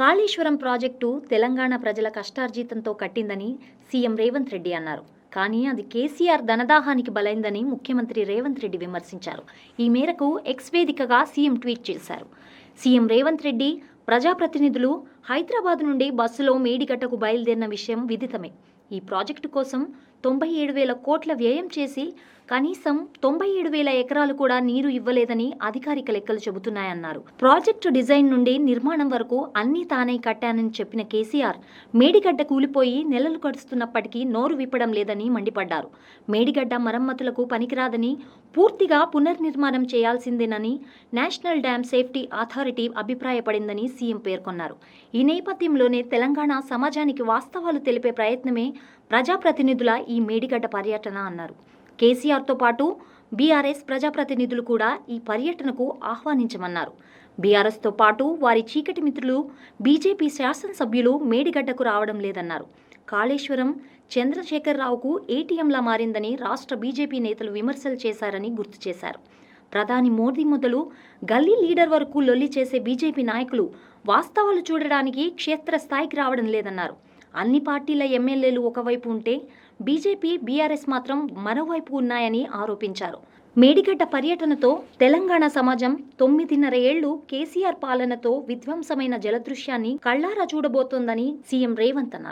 Kaleshwaram project Telangana ప్రజల కష్టార్జితంతో కట్టిందని సీఎం రేవంత్ రెడ్డి అన్నారు. కానీ అది కేసీఆర్ ధనదాహానికి బలైందని ముఖ్యమంత్రి రేవంత్ రెడ్డి విమర్శించారు. ఈ మేరకు ఎక్స్ వేదికగా సీఎం ట్వీట్ చేశారు. సీఎం రేవంత్ రెడ్డి ప్రజాప్రతినిధులు హైదరాబాద్ నుండి బస్సులో మేడిగడ్డకు బయలుదేరిన విషయం విదితమే. ఈ ప్రాజెక్టు కోసం తొంభై ఏడు వేల కోట్ల వ్యయం చేసి కనీసం తొంభై ఏడు వేల ఎకరాలు కూడా నీరు ఇవ్వలేదని అధికారిక లెక్కలు చెబుతున్నాయన్నారు. ప్రాజెక్టు డిజైన్ నుండి నిర్మాణం వరకు అన్నీ తానే కట్టానని చెప్పిన కేసీఆర్ మేడిగడ్డ కూలిపోయి నెలలు గడుస్తున్నప్పటికీ నోరు విప్పడం లేదని మండిపడ్డారు. మేడిగడ్డ మరమ్మతులకు పనికిరాదని పూర్తిగా పునర్నిర్మాణం చేయాల్సిందేనని నేషనల్ డ్యామ్ సేఫ్టీ అథారిటీ అభిప్రాయపడిందని సీఎం పేర్కొన్నారు. ఈ నేపథ్యంలోనే తెలంగాణ సమాజానికి వాస్తవాలు తెలిపే ప్రయత్నమే ప్రజాప్రతినిధుల ఈ మేడిగడ్డ పర్యటన అన్నారు. కేసీఆర్తో పాటు బీఆర్ఎస్ ప్రజాప్రతినిధులు కూడా ఈ పర్యటనకు ఆహ్వానించమన్నారు. బీఆర్ఎస్తో పాటు వారి చీకటి మిత్రులు బీజేపీ శాసనసభ్యులు మేడిగడ్డకు రావడం లేదన్నారు. కాళేశ్వరం చంద్రశేఖరరావుకు ఏటీఎంలా మారిందని రాష్ట్ర బీజేపీ నేతలు విమర్శలు చేశారని గుర్తు చేశారు. ప్రధాని మోదీ మొదలు గల్లీ లీడర్ వరకు లొల్లి చేసే బీజేపీ నాయకులు వాస్తవాలు చూడడానికి క్షేత్రస్థాయికి రావడం లేదన్నారు. అన్ని పార్టీల ఎమ్మెల్యేలు ఒకవైపు ఉంటే బీజేపీ బీఆర్ఎస్ మాత్రం మరోవైపు ఉన్నాయని ఆరోపించారు. మేడిగడ్డ పర్యటనతో తెలంగాణ సమాజం తొమ్మిదిన్నర ఏళ్ళు కేసీఆర్ పాలనతో విధ్వంసమైన జలదృశ్యాన్ని కళ్ళారా చూడబోతోందని సీఎం రేవంత్ అన్నారు.